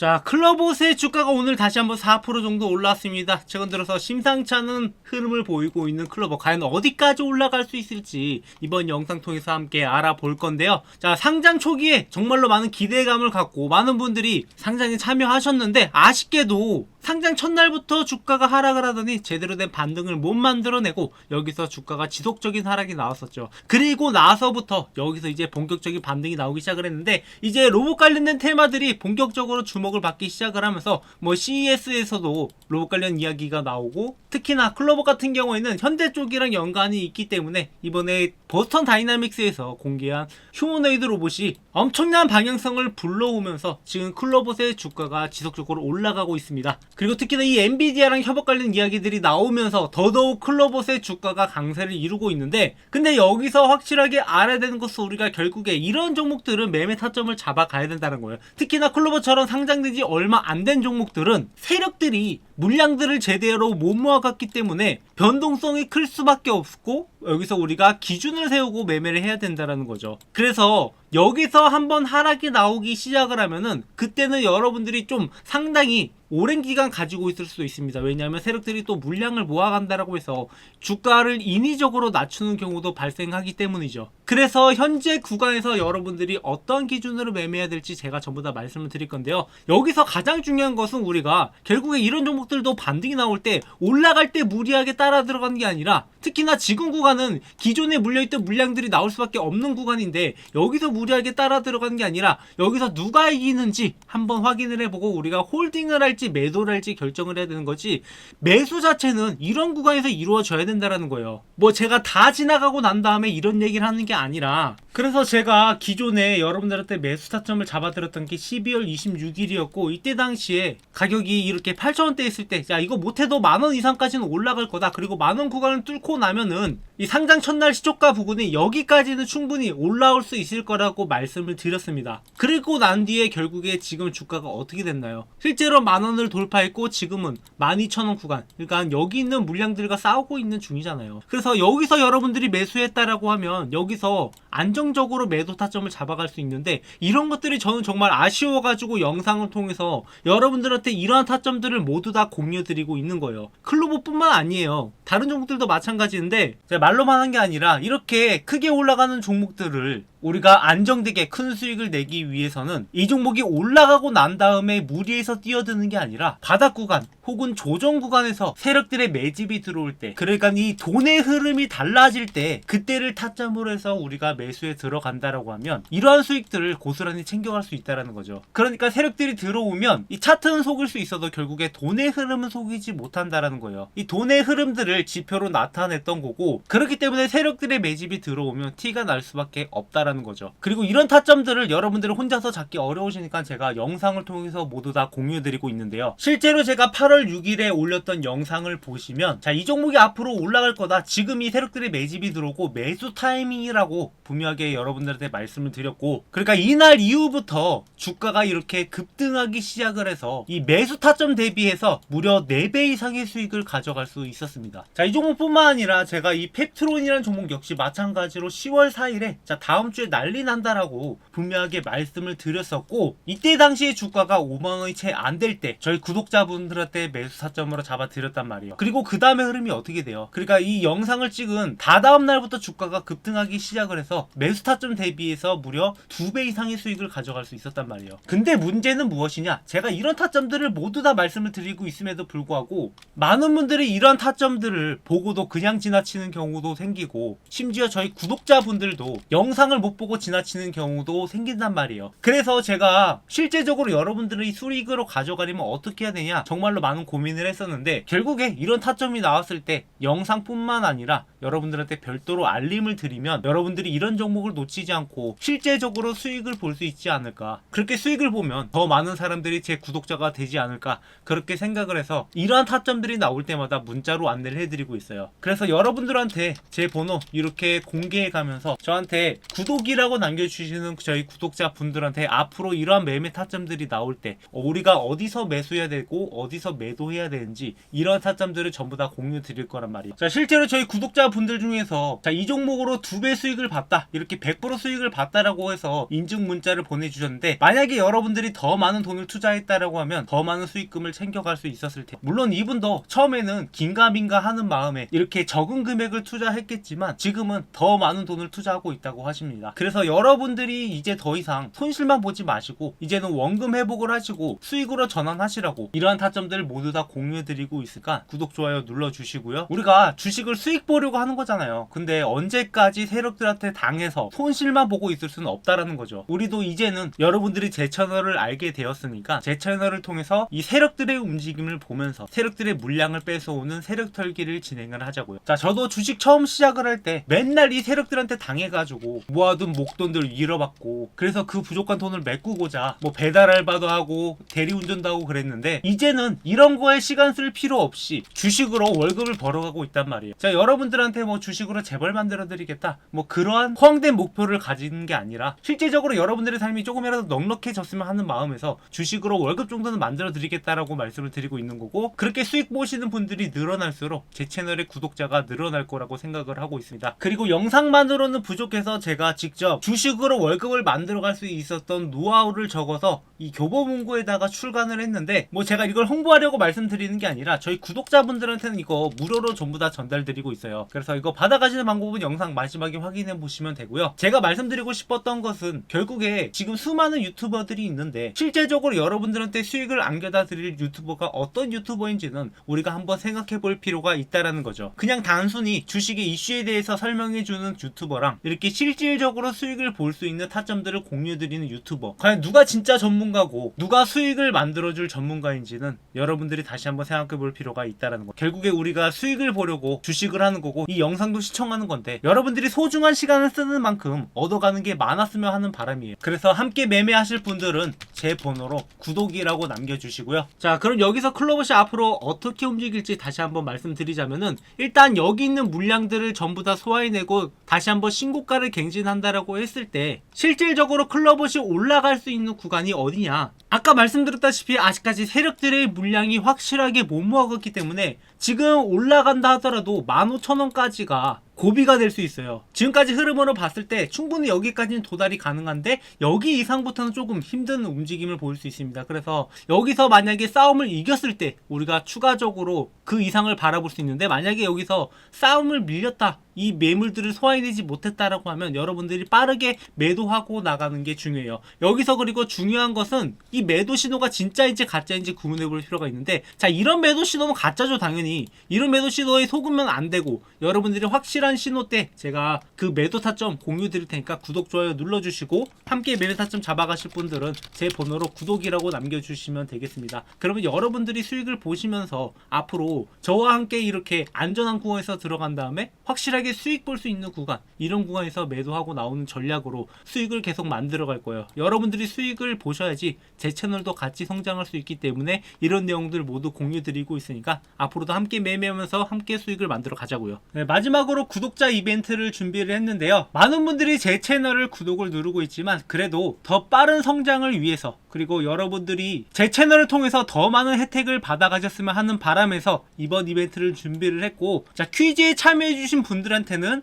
자, 클럽옷의 주가가 오늘 다시 한번 4% 정도 올랐습니다. 최근 들어서 심상치 않은 흐름을 보이고 있는 클럽옷. 과연 어디까지 올라갈 수 있을지 이번 영상 통해서 함께 알아볼 건데요. 자, 상장 초기에 정말로 많은 기대감을 갖고 많은 분들이 상장에 참여하셨는데 아쉽게도 상장 첫날부터 주가가 하락을 하더니 제대로 된 반등을 못 만들어내고 여기서 주가가 지속적인 하락이 나왔었죠. 그리고 나서부터 여기서 이제 본격적인 반등이 나오기 시작을 했는데 이제 로봇 관련된 테마들이 본격적으로 주목을 받기 시작을 하면서 뭐 CES에서도 로봇 관련 이야기가 나오고 특히나 클로버 같은 경우에는 현대 쪽이랑 연관이 있기 때문에 이번에 버스턴 다이나믹스에서 공개한 휴머노이드 로봇이 엄청난 방향성을 불러오면서 지금 클로봇의 주가가 지속적으로 올라가고 있습니다. 그리고 특히나 이 엔비디아랑 협업 관련 이야기들이 나오면서 더더욱 클로봇의 주가가 강세를 이루고 있는데 근데 여기서 확실하게 알아야 되는 것은 우리가 결국에 이런 종목들은 매매 타점을 잡아가야 된다는 거예요. 특히나 클로봇처럼 상장된 지 얼마 안 된 종목들은 세력들이 물량들을 제대로 못 모아갔기 때문에 변동성이 클 수밖에 없고 여기서 우리가 기준을 세우고 매매를 해야 된다는 거죠. 그래서 여기서 한번 하락이 나오기 시작을 하면은 그때는 여러분들이 좀 상당히 오랜 기간 가지고 있을 수도 있습니다. 왜냐하면 세력들이 또 물량을 모아간다라고 해서 주가를 인위적으로 낮추는 경우도 발생하기 때문이죠. 그래서 현재 구간에서 여러분들이 어떤 기준으로 매매해야 될지 제가 전부 다 말씀을 드릴 건데요. 여기서 가장 중요한 것은 우리가 결국에 이런 종목들도 반등이 나올 때 올라갈 때 무리하게 따라 들어가는 게 아니라 특히나 지금 구간은 기존에 물려있던 물량들이 나올 수밖에 없는 구간인데 여기서 무리하게 따라 들어가는 게 아니라 여기서 누가 이기는지 한번 확인을 해보고 우리가 홀딩을 할지 매도를 할지 결정을 해야 되는 거지 매수 자체는 이런 구간에서 이루어져야 된다라는 거예요. 뭐 제가 다 지나가고 난 다음에 이런 얘기를 하는 게 아니라 그래서 제가 기존에 여러분들한테 매수 타점을 잡아드렸던 게 12월 26일이었고 이때 당시에 가격이 이렇게 8,000원대 있을 때자 이거 못해도 만 원 이상까지는 올라갈 거다 그리고 만 원 구간을 뚫고 나면은 이 상장 첫날 시초가 부근이 여기까지는 충분히 올라올 수 있을 거라고 말씀을 드렸습니다. 그리고 난 뒤에 결국에 지금 주가가 어떻게 됐나요? 실제로 만 원을 돌파했고 지금은 12,000원 구간 그러니까 여기 있는 물량들과 싸우고 있는 중이잖아요. 그래서 여기서 여러분들이 매수했다라고 하면 여기서 안정적으로 매도 타점을 잡아갈 수 있는데 이런 것들이 저는 정말 아쉬워가지고 영상을 통해서 여러분들한테 이러한 타점들을 모두 다 공유드리고 있는 거예요. 클로버뿐만 아니에요. 다른 종목들도 마찬가지 인데 제가 말로만 한 게 아니라 이렇게 크게 올라가는 종목들을 우리가 안정되게 큰 수익을 내기 위해서는 이 종목이 올라가고 난 다음에 무리해서 뛰어드는 게 아니라 바닥 구간 혹은 조정 구간에서 세력들의 매집이 들어올 때 그러니까 이 돈의 흐름이 달라질 때 그때를 타점으로 해서 우리가 매수에 들어간다라고 하면 이러한 수익들을 고스란히 챙겨갈 수 있다라는 거죠. 그러니까 세력들이 들어오면 이 차트는 속일 수 있어도 결국에 돈의 흐름은 속이지 못한다라는 거예요. 이 돈의 흐름들을 지표로 나타 냈던 거고 그렇기 때문에 세력들의 매집이 들어오면 티가 날 수밖에 없다라는 거죠. 그리고 이런 타점들을 여러분들이 혼자서 잡기 어려우시니까 제가 영상을 통해서 모두 다 공유드리고 있는데요. 실제로 제가 8월 6일에 올렸던 영상을 보시면 자 이 종목이 앞으로 올라갈 거다. 지금 이 세력들의 매집이 들어오고 매수 타이밍이라고 분명하게 여러분들한테 말씀을 드렸고 그러니까 이날 이후부터 주가가 이렇게 급등하기 시작을 해서 이 매수 타점 대비해서 무려 4배 이상의 수익을 가져갈 수 있었습니다. 자 이 종목뿐만 아니라 제가 이 펩트론이라는 종목 역시 마찬가지로 10월 4일에 자 다음 주에 난리 난다라고 분명하게 말씀을 드렸었고 이때 당시에 주가가 5만 원이 채 안 될 때 저희 구독자분들한테 매수 타점으로 잡아 드렸단 말이에요. 그리고 그 다음에 흐름이 어떻게 돼요? 그러니까 이 영상을 찍은 다다음 날부터 주가가 급등하기 시작을 해서 매수 타점 대비해서 무려 2배 이상의 수익을 가져갈 수 있었단 말이에요. 근데 문제는 무엇이냐? 제가 이런 타점들을 모두 다 말씀을 드리고 있음에도 불구하고 많은 분들이 이런 타점들을 보고도 그냥 지나치는 경우도 생기고 심지어 저희 구독자분들도 영상을 못 보고 지나치는 경우도 생긴단 말이에요. 그래서 제가 실제적으로 여러분들이 수익으로 가져가려면 어떻게 해야 되냐 정말로 많은 고민을 했었는데 결국에 이런 타점이 나왔을 때 영상뿐만 아니라 여러분들한테 별도로 알림을 드리면 여러분들이 이런 종목을 놓치지 않고 실제적으로 수익을 볼 수 있지 않을까 그렇게 수익을 보면 더 많은 사람들이 제 구독자가 되지 않을까 그렇게 생각을 해서 이러한 타점들이 나올 때마다 문자로 안내를 해드리고 있어요 그래서 여러분들한테 제 번호 이렇게 공개해 가면서 저한테 구독이라고 남겨주시는 저희 구독자 분들한테 앞으로 이러한 매매 타점들이 나올 때 어, 우리가 어디서 매수해야 되고 어디서 매도해야 되는지 이런 타점들을 전부 다 공유 드릴 거란 말이에요. 자 실제로 저희 구독자 구독자 분들 중에서 자 이 종목으로 두 배 수익을 봤다 이렇게 100% 수익을 봤다라고 해서 인증 문자를 보내주셨는데 만약에 여러분들이 더 많은 돈을 투자했다라고 하면 더 많은 수익금을 챙겨갈 수 있었을 텐데 물론 이분도 처음에는 긴가민가 하는 마음에 이렇게 적은 금액을 투자했겠지만 지금은 더 많은 돈을 투자하고 있다고 하십니다. 그래서 여러분들이 이제 더 이상 손실만 보지 마시고 이제는 원금 회복을 하시고 수익으로 전환하시라고 이러한 타점들을 모두 다 공유해드리고 있으니까 구독 좋아요 눌러주시고요. 우리가 주식을 수익 보려고 하는 거잖아요. 근데 언제까지 세력들한테 당해서 손실만 보고 있을 수는 없다라는 거죠. 우리도 이제는 여러분들이 제 채널을 알게 되었으니까 제 채널을 통해서 이 세력들의 움직임을 보면서 세력들의 물량을 뺏어오는 세력 털기를 진행을 하자고 요. 자 저도 주식 처음 시작을 할 때 맨날 이 세력들한테 당해가지고 모아둔 목돈들 잃어받고 그래서 그 부족한 돈을 메꾸고자 뭐 배달 알바도 하고 대리운전도 하고 그랬는데 이제는 이런 거에 시간 쓸 필요 없이 주식으로 월급을 벌어가고 있단 말이에요. 자 여러분들한테 뭐 주식으로 재벌 만들어 드리겠다. 뭐 그러한 허황된 목표를 가지는 게 아니라 실제적으로 여러분들의 삶이 조금이라도 넉넉해졌으면 하는 마음에서 주식으로 월급 정도는 만들어 드리겠다라고 말씀을 드리고 있는 거고 그렇게 수익 보시는 분들이 늘어날수록 제 채널의 구독 자가 늘어날 거라고 생각을 하고 있습니다. 그리고 영상만으로는 부족해서 제가 직접 주식으로 월급을 만들어 갈 수 있었던 노하우를 적어서 이 교보문고에다가 출간을 했는데 뭐 제가 이걸 홍보하려고 말씀드리는 게 아니라 저희 구독자분들한테는 이거 무료로 전부 다 전달드리고 있어요. 그래서 이거 받아가시는 방법은 영상 마지막에 확인해 보시면 되고요. 제가 말씀드리고 싶었던 것은 결국에 지금 수많은 유튜버들이 있는데 실제적으로 여러분들한테 수익을 안겨다 드릴 유튜버가 어떤 유튜버인지는 우리가 한번 생각해 볼 필요가 있다라는 거죠. 그냥 단순히 주식의 이슈에 대해서 설명해 주는 유튜버랑 이렇게 실질적으로 수익을 볼 수 있는 타점들을 공유해 드리는 유튜버. 과연 누가 진짜 전문가고 누가 수익을 만들어 줄 전문가인지는 여러분들이 다시 한번 생각해 볼 필요가 있다라는 거. 결국에 우리가 수익을 보려고 주식을 하는 거고 이 영상도 시청하는 건데 여러분들이 소중한 시간을 쓰는 만큼 얻어가는 게 많았으면 하는 바람이에요. 그래서 함께 매매하실 분들은 제 번호로 구독이라고 남겨주시고요. 자 그럼 여기서 클로버시 앞으로 어떻게 움직일지 다시 한번 말씀드리자면은 일단 여기 있는 물량들을 전부 다 소화해내고 다시 한번 신고가를 갱신한다라고 했을 때 실질적으로 클로버시 올라갈 수 있는 구간이 어디냐? 아까 말씀드렸다시피 아직까지 세력들의 물량이 확실하게 못 모아갔기 때문에 지금 올라간다 하더라도 15,000원까지가 고비가 될 수 있어요. 지금까지 흐름으로 봤을 때 충분히 여기까지는 도달이 가능한데 여기 이상부터는 조금 힘든 움직임을 보일 수 있습니다. 그래서 여기서 만약에 싸움을 이겼을 때 우리가 추가적으로 그 이상을 바라볼 수 있는데 만약에 여기서 싸움을 밀렸다 이 매물들을 소화해내지 못했다라고 하면 여러분들이 빠르게 매도하고 나가는 게 중요해요. 여기서 그리고 중요한 것은 이 매도 신호가 진짜인지 가짜인지 구분해 볼 필요가 있는데 자 이런 매도 신호는 가짜죠 당연히 이런 매도 신호에 속으면 안 되고 여러분들이 확실한 신호 때 제가 그 매도 타점 공유 드릴 테니까 구독 좋아요 눌러주시고 함께 매매 타점 잡아가실 분들은 제 번호로 구독이라고 남겨주시면 되겠습니다. 그러면 여러분들이 수익을 보시면서 앞으로 저와 함께 이렇게 안전한 구간에서 들어간 다음에 확실하게 수익 볼 수 있는 구간 이런 구간에서 매도하고 나오는 전략으로 수익을 계속 만들어 갈 거예요. 여러분들이 수익을 보셔야지 제 채널도 같이 성장할 수 있기 때문에 이런 내용들 모두 공유 드리고 있으니까 앞으로도 함께 매매하면서 함께 수익을 만들어 가자고요. 네, 마지막으로 구독자 이벤트를 준비를 했는데요. 많은 분들이 제 채널을 구독을 누르고 있지만 그래도 더 빠른 성장을 위해서 그리고 여러분들이 제 채널을 통해서 더 많은 혜택을 받아가셨으면 하는 바람에서 이번 이벤트를 준비를 했고 자 퀴즈에 참여해주신 분들 한테는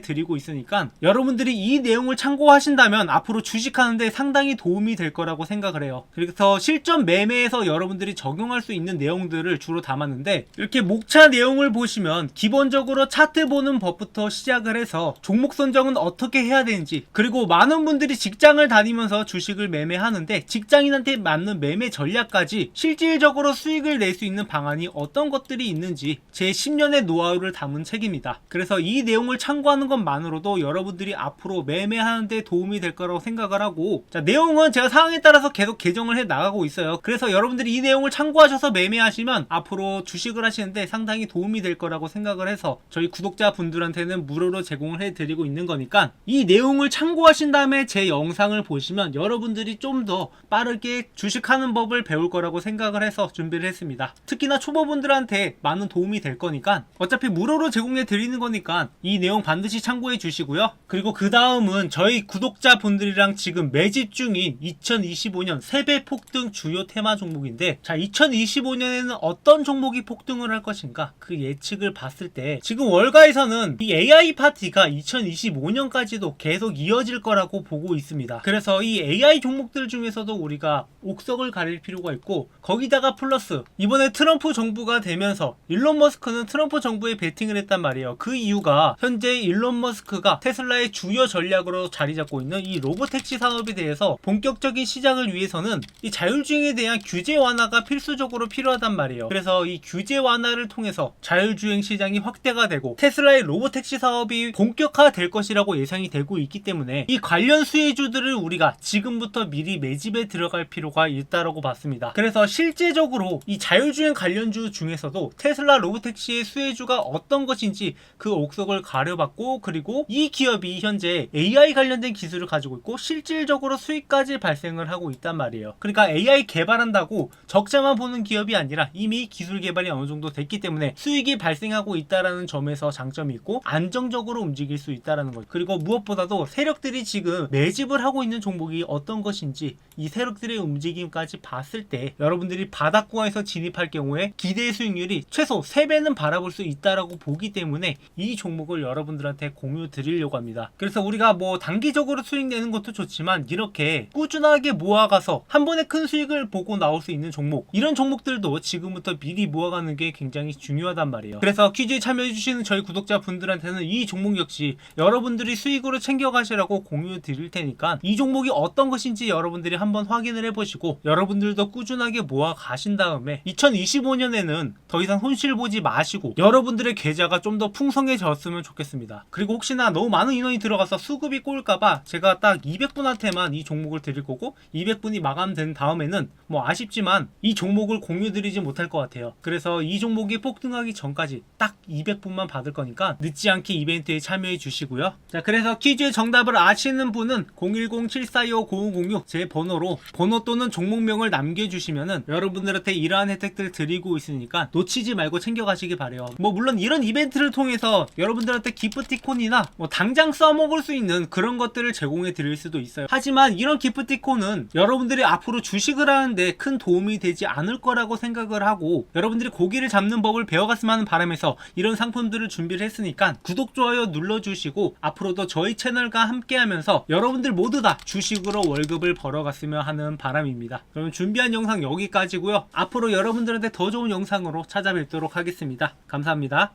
드리고 있으니까 여러분들이 이 내용을 참고하신다면 앞으로 주식하는데 상당히 도움이 될 거라고 생각을 해요. 그래서 실전 매매에서 여러분들이 적용할 수 있는 내용들을 주로 담았는데 이렇게 목차 내용을 보시면 기본적으로 차트 보는 법부터 시작을 해서 종목 선정은 어떻게 해야 되는지 그리고 많은 분들이 직장을 다니면서 주식을 매매하는데 직장인한테 맞는 매매 전략까지 실질적으로 수익을 낼 수 있는 방안이 어떤 것들이 있는지 제 10년의 노하우를 담은 책입니다. 그래서 이 내용을 참고하는 것만으로도 여러분들이 앞으로 매매하는데 도움이 될 거라고 생각을 하고 자 내용은 제가 상황에 따라서 계속 개정을 해 나가고 있어요. 그래서 여러분들이 이 내용을 참고하셔서 매매하시면 앞으로 주식을 하시는데 상당히 도움이 될 거라고 생각을 해서 저희 구독자 분들한테는 무료로 제공을 해드리고 있는 거니까 이 내용을 참고하신 다음에 제 영상을 보시면 여러분들이 좀 더 빠르게 주식하는 법을 배울 거라고 생각을 해서 준비를 했습니다. 특히나 초보분들한테 많은 도움이 될 거니까 어차피 무료로 제공해 드리는 거니까 이 내용 반드시 참고해 주시고요. 그리고 그 다음은 저희 구독자분들이랑 지금 매집 중인 2025년 세배 폭등 주요 테마 종목인데 자 2025년에는 어떤 종목이 폭등을 할 것인가 그 예측을 봤을 때 지금 월가에서는 이 AI 파티가 2025년까지도 계속 이어질 거라고 보고 있습니다. 그래서 이 AI 종목들 중에서도 우리가 옥석을 가릴 필요가 있고 거기다가 플러스 이번에 트럼프 정부가 되면서 일론 머스크는 트럼프 정부에 베팅을 했단 말이에요. 그 이유가 현재 일론 머스크가 테슬라의 주요 전략으로 자리 잡고 있는 이 로보택시 산업에 대해서 본격적인 시작을 위해서는 이 자율주행에 대한 규제 완화가 필수적으로 필요하단 말이에요. 그래서 이 규제 완화를 통해서 자율주행 시장이 확대가 되고 테슬라의 로보택시 사업이 본격화될 것이라고 예상이 되고 있기 때문에 이 관련 수혜주들을 우리가 지금부터 미리 매집에 들어갈 필요가 있다라고 봤습니다. 그래서 실제적으로 이 자율주행 관련주 중에서도 테슬라 로보택시의 수혜주가 어떤 것인지 그 옥석을 가려봤고 그리고 이 기업이 현재 AI 관련된 기술을 가지고 있고 실질적으로 수익까지 발생을 하고 있단 말이에요. 그러니까 AI 개발한다고 적자만 보는 기업이 아니라 이미 기술 개발이 어느 정도 됐기 때문에 수익이 발생하고 있다라는 점에서 장점이 있고 안정적으로 움직일 수 있다라는 것. 그리고 무엇보다도 세력들이 지금 매집을 하고 있는 종목이 어떤 것인지 이 세력들의 움직임까지 봤을 때 여러분들이 바닥구에서 진입할 경우에 기대 수익률이 최소 3배는 바라볼 수 있다라고 보기 때문에 이 종목을 여러분들한테 공유 드리려고 합니다. 그래서 우리가 뭐 단기적으로 수익 내는 것도 좋지만 이렇게 꾸준하게 모아가서 한 번에 큰 수익을 보고 나올 수 있는 종목 이런 종목들도 지금부터 미리 모아가는 게 굉장히 중요하단 말이에요. 그래서 퀴즈에 참여해주시는 저희 구독자분들한테는 이 종목 역시 여러분들이 수익으로 챙겨가시라고 공유 드릴 테니까 이 종목이 어떤 것인지 여러분들이 한번 확인을 해보시고 여러분들도 꾸준하게 모아 가신 다음에 2025년에는 더 이상 손실 보지 마시고 여러분들의 계좌가 좀 더 풍성해졌으면 좋겠습니다. 그리고 혹시나 너무 많은 인원이 들어가서 수급이 꼴까봐 제가 딱 200분한테만 이 종목을 드릴 거고 200분이 마감된 다음에는 뭐 아쉽지만 이 종목을 공유드리지 못할 것 같아요. 그래서 이 종목이 폭등하기 전까지 딱 200분만 받을 거니까 늦지 않게 이벤트에 참여해 주시고요. 자, 그래서 퀴즈의 정답을 아시는 분은 010-7425-0506 제 번호로 번호 또는 종목명을 남겨주시면은 여러분들한테 이러한 혜택들 드리고 있으니까 놓치지 말고 챙겨가시기 바래요. 뭐 물론 이런 이벤트를 통해서 여러분들한테 기프티콘이나 뭐 당장 써먹을 수 있는 그런 것들을 제공해 드릴 수도 있어요. 하지만 이런 기프티콘은 여러분들이 앞으로 주식을 하는데 큰 도움이 되지 않을 거라고 생각을 하고 여러분들이 고기를 잡는 법을 배워갔으면 하는 바람에서 이런 상품들을 준비를 했으니까 구독, 좋아요 눌러주시고 앞으로도 저희 채널과 함께 하면서 여러분들 모두 다 주식으로 월급을 벌어갔으면 하는 바람입니다. 그럼 준비한 영상 여기까지고요. 앞으로 여러분들한테 더 좋은 영상으로 찾아뵙도록 하겠습니다. 감사합니다.